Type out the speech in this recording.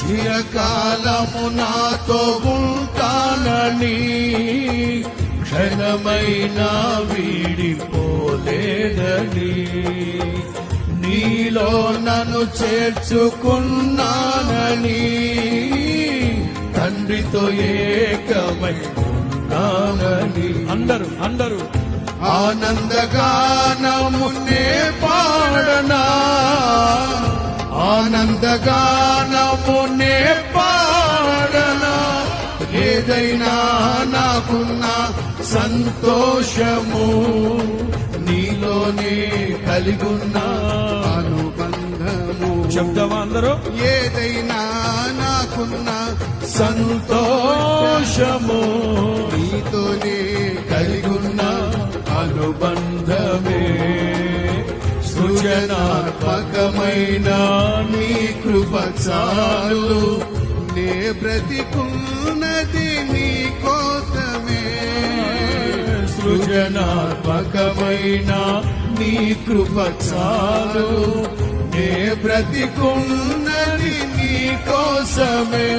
చిరకాలము నాతో ఉంటానని క్షణమైనా వీడిపోలేదని. నీలో నన్ను చేర్చుకున్నానని తండ్రితో ఏకమై ఉన్నానని. అందరూ అందరూ. ఆనందగానమునే పాడనా? ఆనందగానమునే పాడనా. ఏదైనా నాకున్న సంతోషము నీలోనే కలిగున్న అనుబంధము. అందరూ? ఏదైనా నాకున్న సంతోషము నీతోనే కలిగున్న అనుబంధమే. సృజనాత్మకమైన కృప నే బ్రతికున్నది నీ కోసమే. సృజనాత్మకమైన నీ కృప నే బ్రతికున్నది నీ కోసమే.